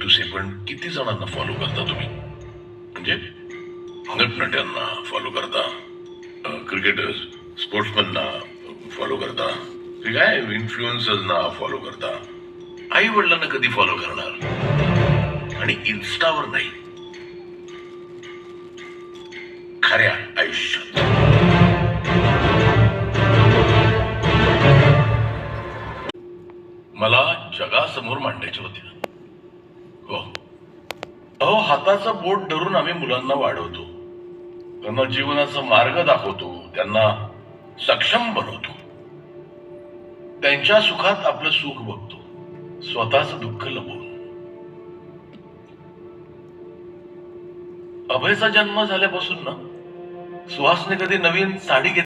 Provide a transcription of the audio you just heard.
To सेकमेंट किती जणांना follow करता तुम्ही? म्हणजे नटनट्यांना फॉलो करता क्रिकेटर्स स्पोर्ट्समॅनना फॉलो करता काय इन्फ्लुएन्सर्सना फॉलो करता? आई वडिलांना कधी फॉलो करणार? आणि इन्स्टावर नाही. खऱ्या आयुष्यात. मला जगासमोर मांडायचे होते. अहो हाताचा बोट धरून आम्ही मुलांना वाढवतो. त्यांना जीवनाचा मार्ग दाखवतो. त्यांना सक्षम बनवतो. त्यांच्या सुखात आपलं सुख बघतो. स्वतःच दुःख लपवून. अभयचा जन्म झाल्यापासून ना सुहासने कधी नवीन साडी घेत